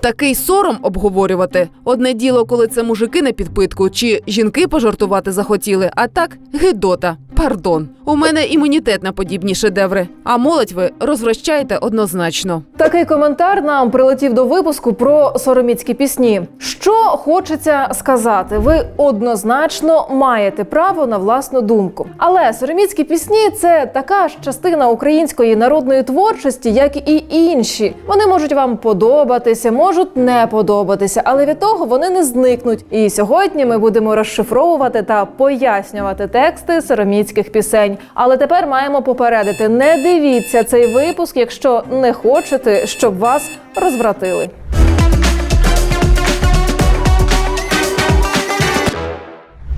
Такий сором обговорювати. Одне діло, коли це мужики на підпитку, чи жінки пожартувати захотіли, а так гидота. Пардон. У мене імунітет на подібні шедеври. А молодь ви розвращаєте однозначно. Такий коментар нам прилетів до випуску про сороміцькі пісні. Що хочеться сказати, ви однозначно маєте право на власну думку. Але сороміцькі пісні це така ж частина української народної творчості, як і інші. Вони можуть вам подобатися, можуть не подобатися, але від того вони не зникнуть. І сьогодні ми будемо розшифровувати та пояснювати тексти сороміцьких пісень. Але тепер маємо попередити: не дивіться цей випуск, якщо не хочете, щоб вас розвратили.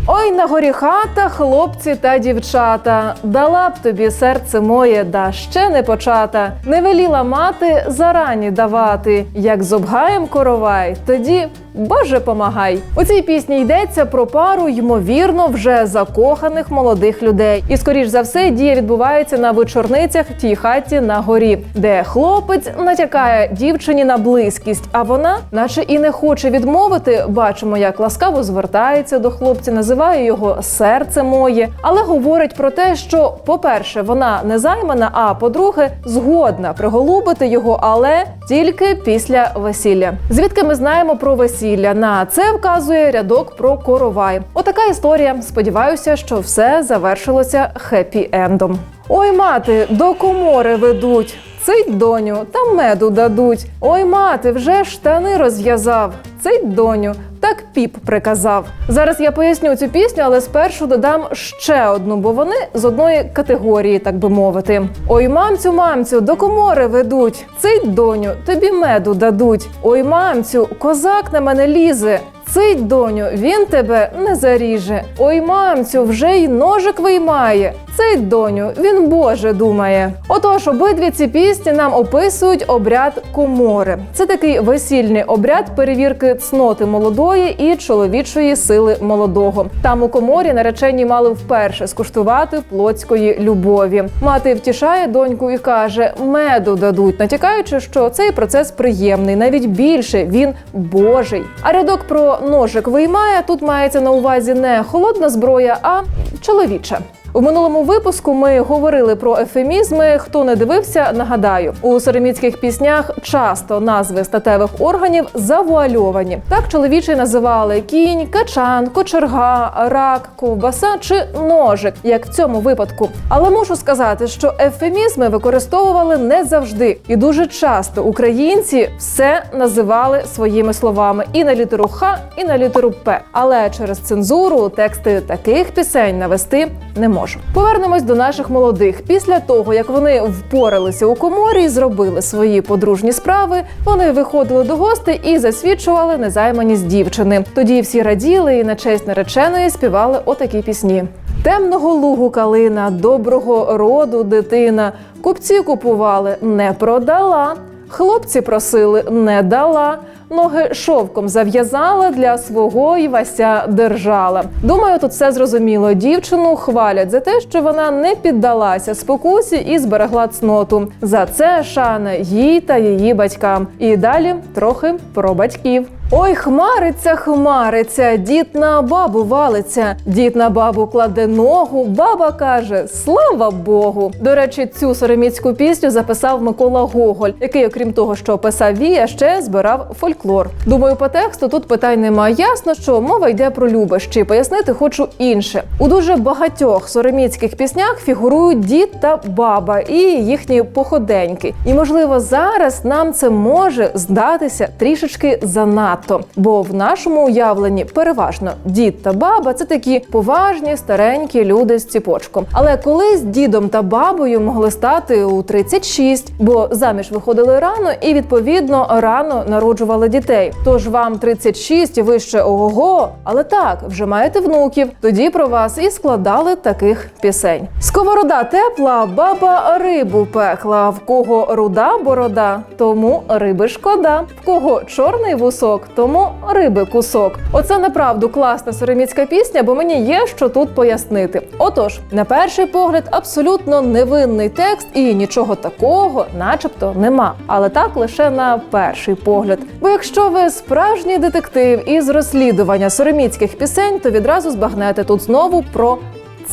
Ой, на горі хата, хлопці та дівчата, дала б тобі серце моє, да ще не почата. Не веліла мати зарані давати, як зобгаєм коровай, тоді Боже помагай. У цій пісні йдеться про пару ймовірно вже закоханих молодих людей. І скоріш за все дія відбувається на вечорницях в тій хаті на горі, де хлопець натякає дівчині на близькість, а вона, наче і не хоче відмовити. Бачимо, як ласкаво звертається до хлопця, називає його серце моє, але говорить про те, що, по-перше, вона не займана, а по-друге, згодна приголубити його, але тільки після весілля. Звідки ми знаємо про весілля? На це вказує рядок про коровай. Отака історія. Сподіваюся, що все завершилося хеппі-ендом. Ой, мати, до комори ведуть. Цить доню, та меду дадуть. Ой, мати, вже штани розв'язав. Цить доню, так піп приказав. Зараз я поясню цю пісню, але спершу додам ще одну, бо вони з одної категорії, так би мовити. Ой, мамцю, мамцю, до комори ведуть. Цей доню, тобі меду дадуть. Ой, мамцю, козак на мене лізе. Цить, доню, він тебе не заріже. Ой, мамцю, вже й ножик виймає. Цить, доню, він Боже думає. Отож, обидві ці пісні нам описують обряд комори. Це такий весільний обряд перевірки цноти молодої і чоловічої сили молодого. Там у коморі наречені мали вперше скуштувати плотської любові. Мати втішає доньку і каже: меду дадуть, натякаючи, що цей процес приємний, навіть більше він божий. А рядок про ножик виймає тут мається на увазі не холодна зброя, а чоловіча. У минулому випуску ми говорили про ефемізми. Хто не дивився, нагадаю, у сороміцьких піснях часто назви статевих органів завуальовані. Так чоловічі називали кінь, качан, кочерга, рак, ковбаса чи ножик, як в цьому випадку. Але мушу сказати, що ефемізми використовували не завжди, і дуже часто українці все називали своїми словами і на літеру Х, і на літеру П. Але через цензуру тексти таких пісень навести не можу. Повернемось до наших молодих. Після того, як вони впоралися у коморі зробили свої подружні справи, вони виходили до гостей і засвідчували незайманість дівчини. Тоді всі раділи і на честь нареченої співали отакі пісні. Темного лугу калина, доброго роду дитина. Купці купували, не продала. Хлопці просили, не дала. Ноги шовком зав'язала для свого й Вася держала. Думаю, тут все зрозуміло. Дівчину хвалять за те, що вона не піддалася спокусі і зберегла цноту. За це шана їй та її батькам. І далі трохи про батьків. Ой, хмариться, хмариться, дід на бабу валиться, дід на бабу кладе ногу, баба каже: Слава Богу! До речі, цю сороміцьку пісню записав Микола Гоголь, який, окрім того, що писав вія, ще збирав фольклор. Думаю, по тексту тут питань немає. Ясно, що мова йде про любощі. Пояснити хочу інше. У дуже багатьох сороміцьких піснях фігурують дід та баба і їхні походеньки. І можливо, зараз нам це може здатися трішечки занадто. Бо в нашому уявленні переважно дід та баба це такі поважні старенькі люди з ціпочком. Але колись дідом та бабою могли стати у 36, бо заміж виходили рано і відповідно рано народжували дітей. Тож вам 36 і ви ще ого, але так вже маєте внуків. Тоді про вас і складали таких пісень. Сковорода тепла, баба рибу пекла. В кого руда борода, тому риби шкода. В кого чорний вусок, тому риби кусок. Оце направду класна сороміцька пісня, бо мені є що тут пояснити. Отож, на перший погляд, абсолютно невинний текст і нічого такого, начебто, нема. Але так лише на перший погляд. Бо якщо ви справжній детектив із розслідування сороміцьких пісень, то відразу збагнете тут знову про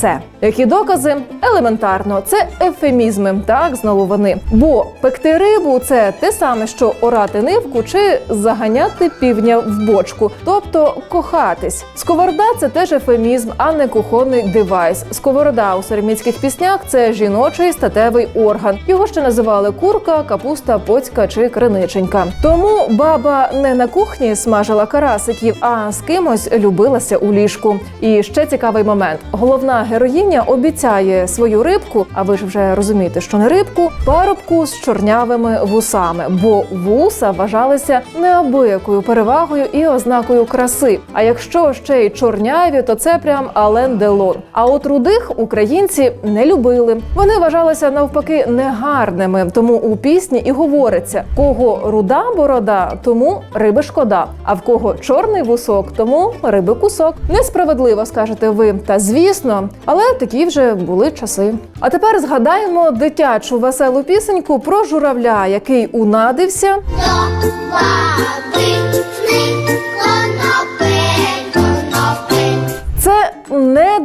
це. Які докази? Елементарно, це ефемізми. Так, знову вони. Бо пекти рибу це те саме, що орати нивку чи заганяти півня в бочку, тобто кохатись. Сковорода це теж ефемізм, а не кухонний девайс. Сковорода у сороміцьких піснях це жіночий статевий орган. Його ще називали курка, капуста, поцька чи криниченька. Тому баба не на кухні смажила карасиків, а з кимось любилася у ліжку. І ще цікавий момент: головна героїня обіцяє свою рибку, а ви ж вже розумієте, що не рибку, парубку з чорнявими вусами, бо вуса вважалися неабиякою перевагою і ознакою краси. А якщо ще й чорняві, то це прям Ален Делон. А от рудих українці не любили. Вони вважалися навпаки негарними. Тому у пісні і говориться: кого руда борода, тому риби шкода. А в кого чорний вусок, тому риби кусок. Несправедливо скажете ви. Та звісно, але такі вже були часи. А тепер згадаємо дитячу веселу пісеньку про журавля, який унадився. До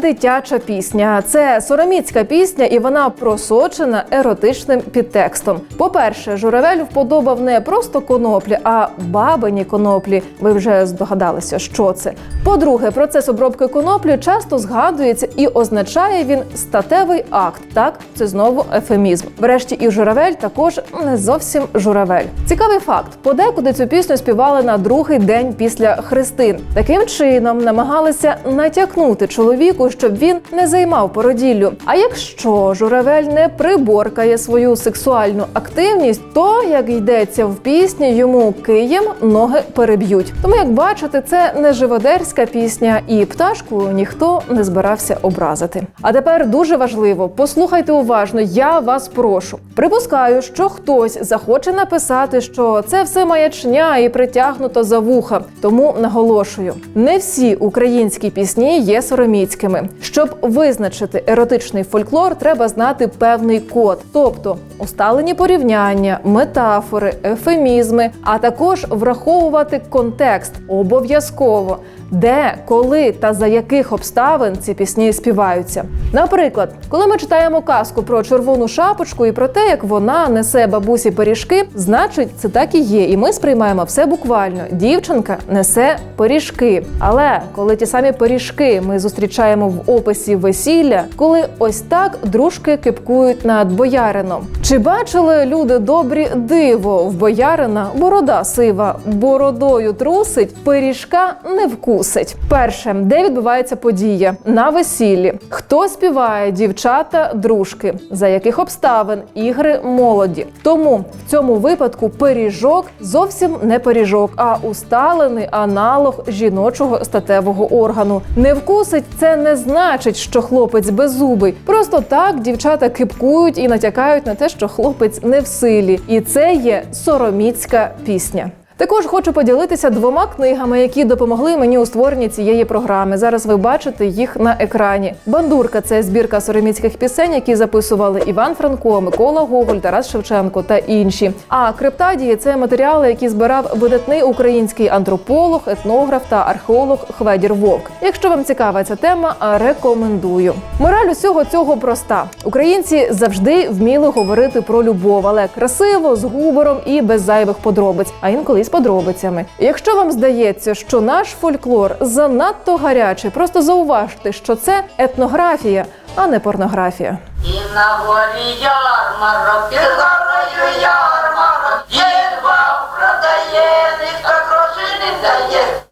дитяча пісня, це сороміцька пісня, і вона просочена еротичним підтекстом. По-перше, журавель вподобав не просто коноплі, а бабині коноплі. Ви вже здогадалися, що це. По-друге, процес обробки коноплі часто згадується і означає він статевий акт. Так, це знову ефемізм. Врешті, і журавель також не зовсім журавель. Цікавий факт: подекуди цю пісню співали на другий день після хрестин. Таким чином намагалися натякнути чоловіку, щоб він не займав породіллю. А якщо журавель не приборкає свою сексуальну активність, то як йдеться в пісні, йому києм ноги переб'ють. Тому, як бачите, це не живодерська пісня, і пташку ніхто не збирався образити. А тепер дуже важливо, послухайте уважно, я вас прошу. Припускаю, що хтось захоче написати, що це все маячня і притягнуто за вуха. Тому наголошую: не всі українські пісні є сороміцькими. Щоб визначити еротичний фольклор, треба знати певний код, тобто усталені порівняння, метафори, ефемізми, а також враховувати контекст обов'язково. Де, коли та за яких обставин ці пісні співаються. Наприклад, коли ми читаємо казку про червону шапочку і про те, як вона несе бабусі пиріжки, значить це так і є. І ми сприймаємо все буквально. Дівчинка несе пиріжки. Але коли ті самі пиріжки ми зустрічаємо в описі весілля, коли ось так дружки кипкують над боярином. Чи бачили люди добрі диво в боярина борода сива, бородою трусить, пиріжка не вкусить. Перше, де відбувається подія на весіллі? Хто співає дівчата, дружки? За яких обставин ігри молоді? Тому в цьому випадку пиріжок зовсім не пиріжок, а усталений аналог жіночого статевого органу. Не вкусить це не значить, що хлопець беззубий. Просто так дівчата кипкують і натякають на те, що хлопець не в силі, і це є сороміцька пісня. Також хочу поділитися двома книгами, які допомогли мені у створенні цієї програми. Зараз ви бачите їх на екрані. Бандурка це збірка сороміцьких пісень, які записували Іван Франко, Микола Гоголь, Тарас Шевченко та інші. А криптадії це матеріали, які збирав видатний український антрополог, етнограф та археолог Хведір Вовк. Якщо вам цікава ця тема, рекомендую. Мораль усього цього проста: українці завжди вміли говорити про любов, але красиво, з гумором і без зайвих подробиць, а інколи з подробицями. Якщо вам здається, що наш фольклор занадто гарячий, просто зауважте, що це етнографія, а не порнографія. І на горі ярмарок, і горою ярмарок, дід вам продає, ніхто грошей не дає.